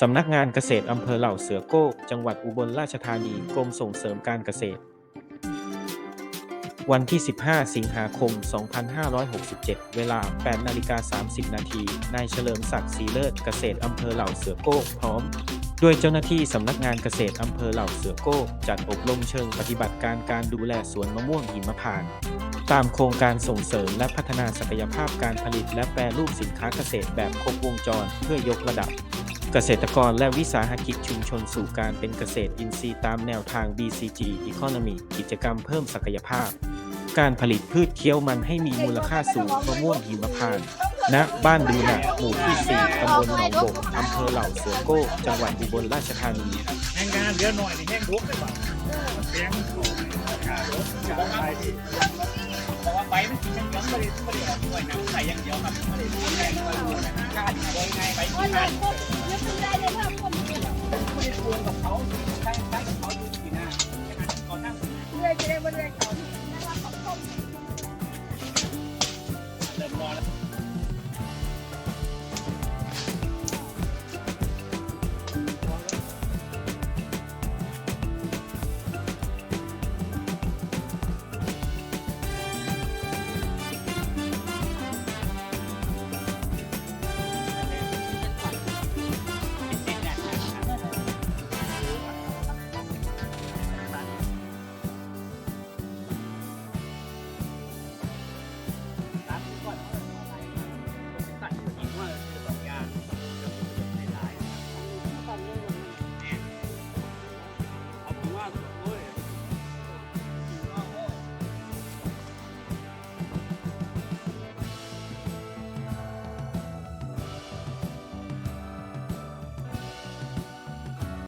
สำนักงานเกษตรอำเภอเหล่าเสือโก้จังหวัดอุบลราชธานีกรมส่งเสริมการเกษตร วันที่ 15 สิงหาคม 2567 เวลา 8นาฬิกา30 นาทีนายเฉลิมศักดิ์ศรีเลิศเกษตรอำเภอเหล่าเสือโก้พร้อมด้วยเจ้าหน้าที่สำนักงานเกษตรอำเภอเหล่าเสือโก้จัดอบรมเชิงปฏิบัติการการดูแลสวนมะม่วงหิมพานต์ตามโครงการส่งเสริมและพัฒนาศักยภาพการผลิตและแปรรูปสินค้าเกษตรแบบครบวงจรเพื่อยกระดับ เกษตรกรและวิสาหกิจชุมชนสู่การเป็นเกษตรอินทรีย์ตามแนวทาง BCG Economy กิจกรรมเพิ่มศักยภาพ การผลิตพืชเคี้ยวมันให้มีมูลค่าสูงมะม่วงหิมพานต์ณบ้านดูหนะหมู่ที่ 4 ตำบลหนองบกอำเภอเหล่าเสือโก้ จังหวัดอุบลราชธานี แห้งงานเดี๋ยวหน่อยนี่แห้งลุกเลยป่ะแห้งขาลุกไปที่แต่ว่าไปมันกินยังไม่ได้ไม่ได้ออกด้วยน้ำใส่อย่างเดียวครับไม่ได้ไม่ได้ไม่ได้การยังไงไปที่การ বলে